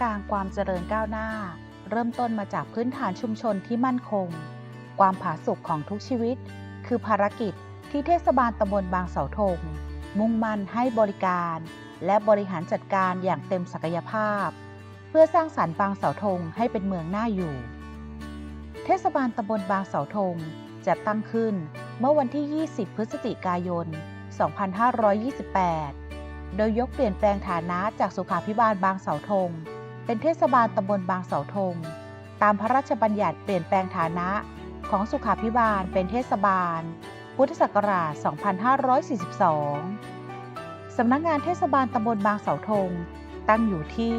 กลางความเจริญก้าวหน้า เริ่มต้นมาจากพื้นฐานชุมชนที่มั่นคง ความผาสุกของทุกชีวิต คือภารกิจที่เทศบาลตำบลบางเสาธง มุ่งมั่นให้บริการ และบริหารจัดการอย่างเต็มศักยภาพ เพื่อสร้างสรรค์บางเสาธงให้เป็นเมืองน่าอยู่ เทศบาลตำบลบางเสาธงจัดตั้งขึ้นเมื่อวันที่ 20 พฤศจิกายน 2528 โดยยกเปลี่ยนแปลงฐานะจากสุขาพิบาลบางเสาธง เป็นเทศบาลตำบลบางเสาธง ตามพระราชบัญญัติเปลี่ยนแปลงฐานะของสุขาพิบาลเป็นเทศบาล พุทธศักราช 2542 สำนักงานเทศบาลตำบลบางเสาธง ตั้งอยู่ที่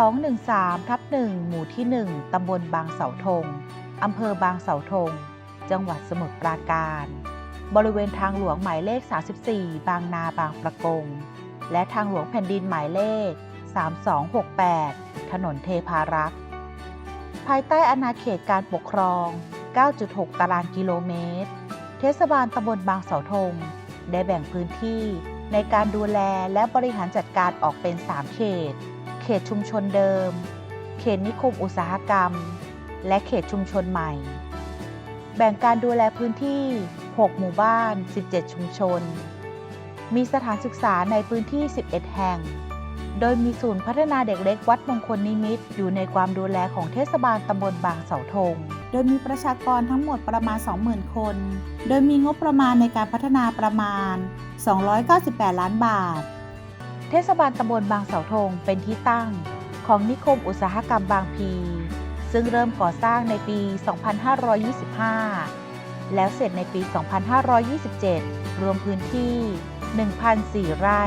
213ทับ1หมู่ที่ 1 ตำบลบางเสาธง อำเภอบางเสาธง จังหวัดสมุทรปราการ บริเวณทางหลวงหมายเลข 34 บางนาบางประกง และทางหลวงแผ่นดินหมายเลข 3268 ถนนเทพารักษ์ภายใต้อาณาเขตการปกครอง 9.6 ตารางกิโลเมตร เทศบาลตำบลบางเสาธง ได้แบ่งพื้นที่ในการดูแลและบริหารจัดการออกเป็น 3 เขต เขตชุมชนเดิม เขตนิคมอุตสาหกรรม และเขตชุมชนใหม่ แบ่งการดูแลพื้นที่ 6 หมู่บ้าน 17 ชุมชน มีสถานศึกษาในพื้นที่ 11 แห่ง โดยมีศูนย์พัฒนาเด็กเล็กวัดมงคลนิมิตรอยู่ในความดูแลของเทศบาลตำบลบางเสาธง โดยมีประชากรทั้งหมดประมาณ 20,000 คน โดยมีงบประมาณในการพัฒนาประมาณ 298 ล้านบาท เทศบาลตำบลบางเสาธงเป็นที่ตั้งของนิคมอุตสาหกรรมบางพี ซึ่งเริ่มก่อสร้างในปี 2525 แล้วเสร็จในปี 2527 รวมพื้นที่ 1,004 ไร่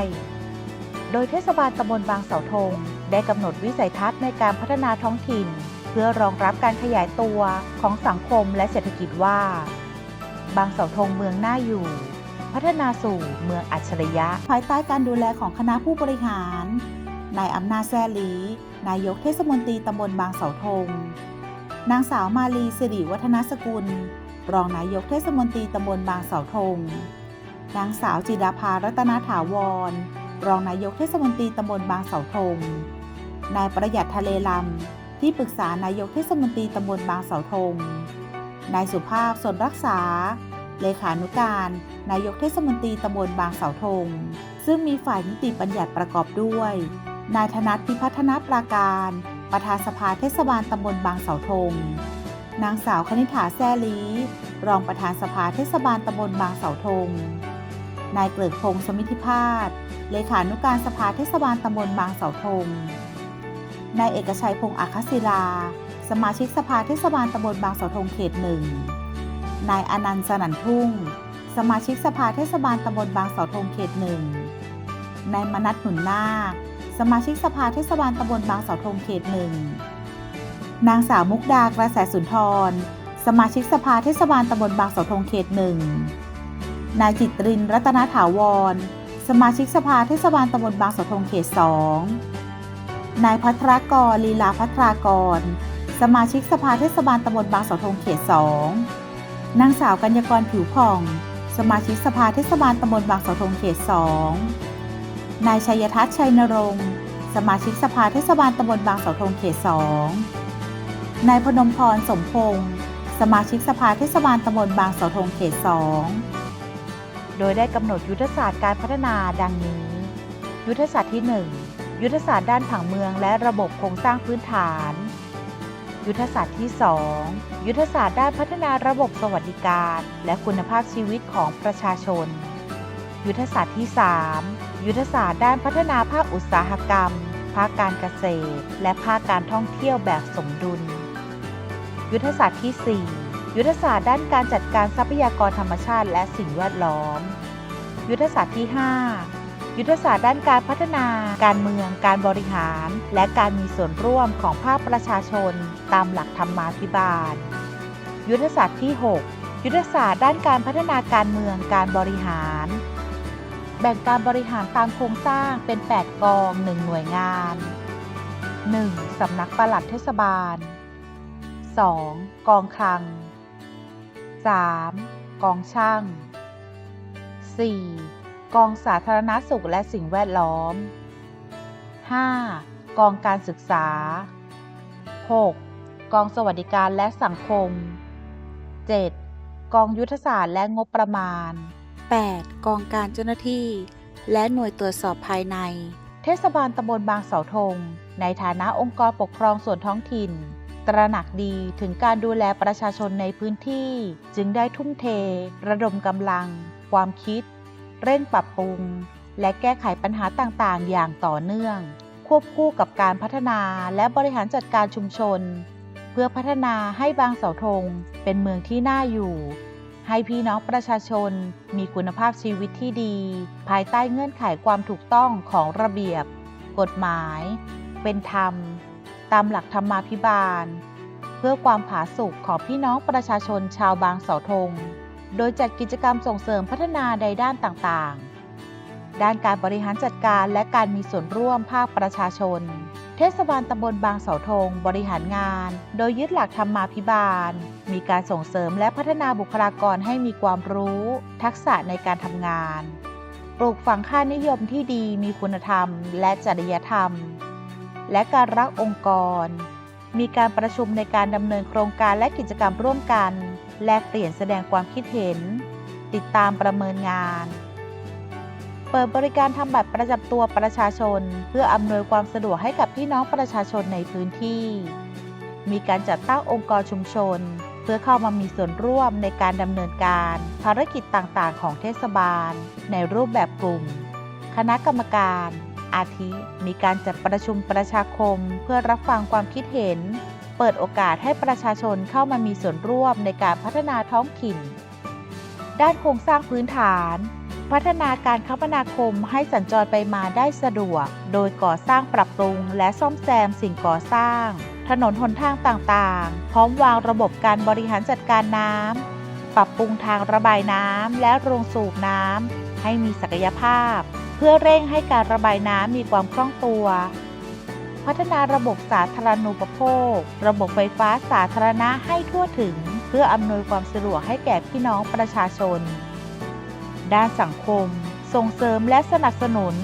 โดยเทศบาลตำบลบางเสาธงได้กำหนดวิสัยทัศน์ในการพัฒนาท้องถิ่น เพื่อรองรับการขยายตัวของสังคมและเศรษฐกิจว่า บางเสาธงเมืองน่าอยู่ พัฒนาสู่เมืองอัจฉริยะ ภายใต้การดูแลของคณะผู้บริหารนายอำนาจแซลีนายกเทศมนตรีตำบลบางเสาธงนางสาวมาลีสิริวัฒนสกุล รองนายกเทศมนตรีตำบลบางเสาธงนางสาวจิดาภารัตนาถาวร รองนายกเทศมนตรีตำบลบางเสาธง นายประหยัดทะเลลำ ที่ปรึกษานายกเทศมนตรีตำบลบางเสาธง นายสุภาพสนรักษา เลขานุการ นายกเทศมนตรีตำบลบางเสาธง ซึ่งมีฝ่ายนิติบัญญัติประกอบด้วย นายธนัทพิพัฒนาปราการ ประธานสภาเทศบาลตำบลบางเสาธง นางสาวคณิ t าแซ่ลีรองประธานสภาเทศบาลตำบลบางเสาธง นายเกลิกพงศ์สมิธิพาสเลขานุการสภาเทศบาลตำบลบางเสาธง นายเอกชัยพงศ์อัคศิลา สมาชิกสภาเทศบาลตำบลบางเสาธงเขตหนึ่ง นายอนันต์สนันทุ่ง สมาชิกสภาเทศบาลตำบลบางเสาธงเขตหนึ่ง นายมนัทหนุนนาคสมาชิกสภาเทศบาลตำบลบางเสาธงเขตหนึ่ง นางสาวมุกดากระแสสุนทร สมาชิกสภาเทศบาลตำบลบางเสาธงเขตหนึ่ง นายจิตรินรัตนถาวร สมาชิกสภาเทศบาลตำบลบางเสาธงเขตสองนายพัทรกรลีลาพัทรากร สมาชิกสภาเทศบาลตำบลบางเสาธงเขตสองนางสาวกัญญกรผิวผ่อง สมาชิกสภาเทศบาลตำบลบางเสาธงเขตสองนายชัยทัศน์ชัยนรงค์สมาชิกสภาเทศบาลตำบลบางเสาธงเขตสองนายพนมพรสมพงศ์สมาชิกสภาเทศบาลตำบลบางเสาธงเขตสอง โดยได้กำหนดยุทธศาสตร์การพัฒนาดังนี้ ยุทธศาสตร์ที่ 1 ยุทธศาสตร์ด้านผังเมืองและระบบโครงสร้างพื้นฐาน ยุทธศาสตร์ที่ 2 ยุทธศาสตร์ด้านพัฒนาระบบสวัสดิการ และคุณภาพชีวิตของประชาชน ยุทธศาสตร์ที่ 3 ยุทธศาสตร์ด้านพัฒนาภาคอุตสาหกรรม ภาคการเกษตร และภาคการท่องเที่ยวแบบสมดุล ยุทธศาสตร์ที่ 4 ยุทธศาสตร์ด้านการจัดการทรัพยากรธรรมชาติและสิ่งแวดล้อม ยุทธศาสตร์ที่ 5 ยุทธศาสตร์ด้านการพัฒนา การเมือง การบริหาร และการมีส่วนร่วมของภาคประชาชน ตามหลักธรรมาภิบาล ยุทธศาสตร์ที่ 6 ยุทธศาสตร์ด้านการพัฒนาการเมือง การบริหาร แบ่งการบริหารตามโครงสร้างเป็น 8 กอง 1 หน่วยงาน 1. สำนักปลัดเทศบาล 2. กองคลัง 3. กองช่าง 4. กองสาธารณสุขและสิ่งแวดล้อม 5. กองการศึกษา 6. กองสวัสดิการและสังคม 7. กองยุทธศาสตร์และงบประมาณ 8. กองการเจ้าหน้าที่ และหน่วยตรวจสอบภายใน เทศบาลตำบลบางเสาธงในฐานะองค์กรปกครองส่วนท้องถิ่น ตระหนักดีถึงการดูแลประชาชนในพื้นที่ จึงได้ทุ่มเท ระดมกำลัง ความคิด เร่งปรับปรุง และแก้ไขปัญหาต่างๆ อย่างต่อเนื่อง ควบคู่กับการพัฒนาและบริหารจัดการชุมชน เพื่อพัฒนาให้บางเสาธงเป็นเมืองที่น่าอยู่ ให้พี่น้องประชาชนมีคุณภาพชีวิตที่ดี ภายใต้เงื่อนไขความถูกต้องของระเบียบ กฎหมาย เป็นธรรม ตามหลักธรรมาภิบาล เพื่อความผาสุกของพี่น้องประชาชนชาวบางเสาธง โดยจัดกิจกรรมส่งเสริมพัฒนาในด้านต่างๆ ด้านการบริหารจัดการและการมีส่วนร่วมภาคประชาชน เทศบาลตำบลบางเสาธงบริหารงาน โดยยึดหลักธรรมาภิบาล มีการส่งเสริมและพัฒนาบุคลากรให้มีความรู้ ทักษะในการทำงาน ปลูกฝังค่านิยมที่ดีมีคุณธรรม และจริยธรรม และการรักองค์กร มีการประชุมในการดำเนินโครงการและกิจกรรมร่วมกัน แลกเปลี่ยนแสดงความคิดเห็น ติดตามประเมินงาน เปิดบริการทำบัตรประจำตัวประชาชน เพื่ออำนวยความสะดวกให้กับพี่น้องประชาชนในพื้นที่ มีการจัดตั้งองค์กรชุมชน เพื่อเข้ามามีส่วนร่วมในการดำเนินการ ภารกิจต่างๆ ของเทศบาล ในรูปแบบกลุ่ม คณะกรรมการ อาทิ มีการจัดประชุมประชาคมเพื่อรับฟังความคิดเห็น เปิดโอกาสให้ประชาชนเข้ามามีส่วนร่วมในการพัฒนาท้องถิ่น ด้านโครงสร้างพื้นฐาน พัฒนาการคมนาคมให้สัญจรไปมาได้สะดวก โดยก่อสร้างปรับปรุง และซ่อมแซมสิ่งก่อสร้าง ถนนหนทางต่างๆ พร้อมวางระบบการบริหารจัดการน้ำปรับปรุงทางระบายน้ำและโรงสูบน้ำให้มีศักยภาพ พื่อเร่งให้การระบายน้ำมีความคล่องตัว พัฒนาระบบสาธารณูปโภค ระบบไฟฟ้าสาธารณะให้ทั่วถึง เพื่ออำนวยความสะดวกให้แก่พี่น้องประชาชน ด้านสังคม ส่งเสริมและสนับสนุน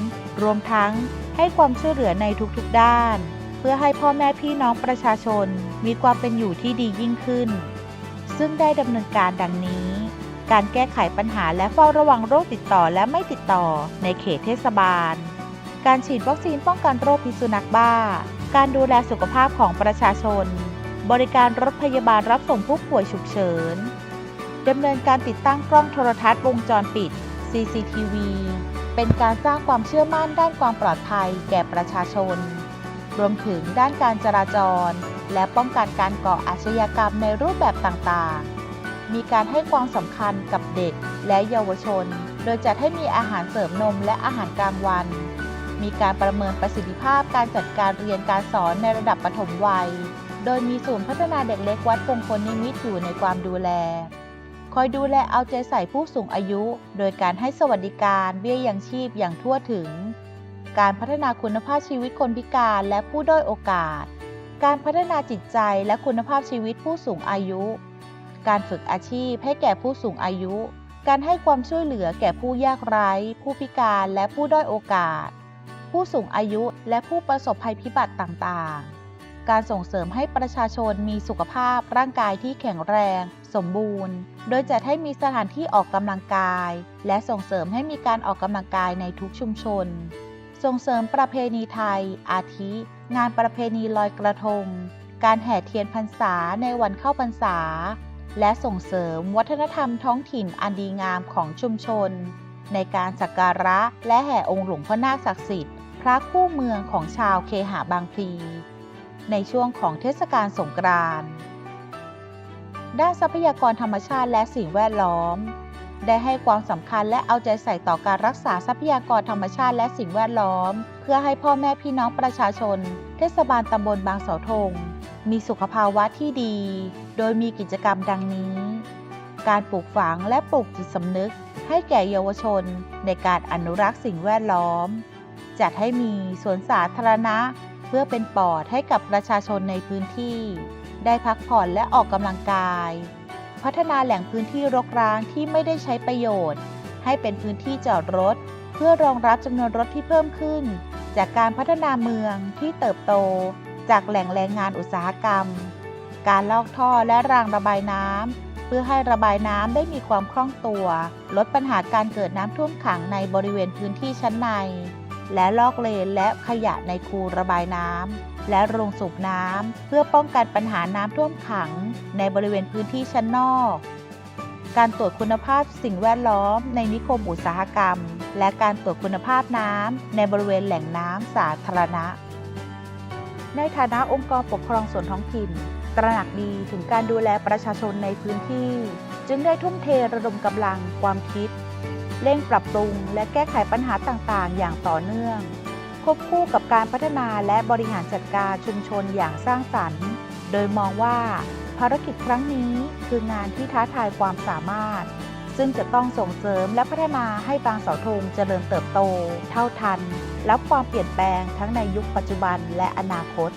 รวมทั้งให้ความช่วยเหลือในทุกๆด้าน เพื่อให้พ่อแม่พี่น้องประชาชนมีความเป็นอยู่ที่ดียิ่งขึ้น ซึ่งได้ดำเนินการดังนี้ การแก้ไขปัญหาและเฝ้าระวังโรคติดต่อและไม่ติดต่อในเขตเทศบาล การฉีดวัคซีนป้องกันโรคพิษสุนัขบ้า การดูแลสุขภาพของประชาชน บริการรถพยาบาลรับส่งผู้ป่วยฉุกเฉินดำเนินการติดตั้งกล้องโทรทัศน์วงจรปิด CCTV เป็นการสร้างความเชื่อมั่นด้านความปลอดภัยแก่ประชาชน รวมถึงด้านการจราจร และป้องกันการก่ออาชญากรรมในรูปแบบต่างๆ มีการให้ความสำคัญกับเด็กและเยาวชน โดยจัดให้มีอาหารเสริมนมและอาหารกลางวัน มีการประเมินประสิทธิภาพการจัดการเรียนการสอนในระดับปฐมวัย โดยมีศูนย์พัฒนาเด็กเล็กวัดพงพลนิมิตรอยู่ในความดูแล คอยดูแลเอาใจใส่ผู้สูงอายุ โดยการให้สวัสดิการเบี้ยยังชีพอย่างทั่วถึง การพัฒนาคุณภาพชีวิตคนพิการและผู้ด้อยโอกาส การพัฒนาจิตใจและคุณภาพชีวิตผู้สูงอายุ การฝึกอาชีพให้แก่ผู้สูงอายุ การให้ความช่วยเหลือแก่ผู้ยากไร้ ผู้พิการและผู้ด้อยโอกาส ผู้สูงอายุและผู้ประสบภัยพิบัติต่างๆ การส่งเสริมให้ประชาชนมีสุขภาพร่างกายที่แข็งแรง สมบูรณ์ โดยจัดให้มีสถานที่ออกกำลังกาย และส่งเสริมให้มีการออกกำลังกายในทุกชุมชน ส่งเสริมประเพณีไทย อาทิ งานประเพณีลอยกระทงการแห่เทียนพรรษาในวันเข้าพรรษา และส่งเสริมวัฒนธรรมท้องถิ่นอันดีงามของชุมชน ในการสักการะและแห่องค์หลวงพ่อนาคศักดิ์สิทธิ์ พระคู่เมืองของชาวเคหะบางพลี ในช่วงของเทศกาลสงกรานต์ด้านทรัพยากรธรรมชาติและสิ่งแวดล้อม ได้ให้ความสำคัญและเอาใจใส่ต่อการรักษาทรัพยากรธรรมชาติและสิ่งแวดล้อม เพื่อให้พ่อแม่พี่น้องประชาชน เทศบาลตำบลบางเสาธงมีสุขภาวะที่ดี โดยมีกิจกรรมดังนี้ การปลูกฝังและปลูกจิตสำนึกให้แก่เยาวชนในการอนุรักษ์สิ่งแวดล้อม จัดให้มีสวนสาธารณะ เพื่อเป็นปอดให้กับประชาชนในพื้นที่ ได้พักผ่อนและออกกำลังกาย พัฒนาแหล่งพื้นที่รกร้างที่ไม่ได้ใช้ประโยชน์ ให้เป็นพื้นที่จอดรถ เพื่อรองรับจำนวนรถที่เพิ่มขึ้น จากการพัฒนาเมืองที่เติบโต จากแหล่งแรงงานอุตสาหกรรม การลอกท่อและรางระบายน้ำเพื่อให้ระบายน้ำได้มีความคล่องตัว ลดปัญหาการเกิดน้ำท่วมขังในบริเวณพื้นที่ชั้นใน และลอกเลนและขยะในคูระบายน้ำและโรงสูบน้ำเพื่อป้องกันปัญหาน้ำท่วมขังในบริเวณพื้นที่ชั้นนอก การตรวจคุณภาพสิ่งแวดล้อมในนิคมอุตสาหกรรม และการตรวจคุณภาพน้ำในบริเวณแหล่งน้ำสาธารณะในฐานะองค์กรปกครองส่วนท้องถิ่น ตระหนักดีถึงการดูแลประชาชนในพื้นที่ จึงได้ทุ่มเทระดมกำลังความคิด เร่งปรับปรุง และแก้ไขปัญหาต่างๆ อย่างต่อเนื่อง ควบคู่กับการพัฒนาและบริหารจัดการชุมชนอย่างสร้างสรรค์ โดยมองว่าภารกิจครั้งนี้คืองานที่ท้าทายความสามารถ ซึ่งจะต้องส่งเสริมและพัฒนาให้บางเสาธงเจริญเติบโต เท่าทัน รับความเปลี่ยนแปลงทั้งในยุคปัจจุบันและอนาคต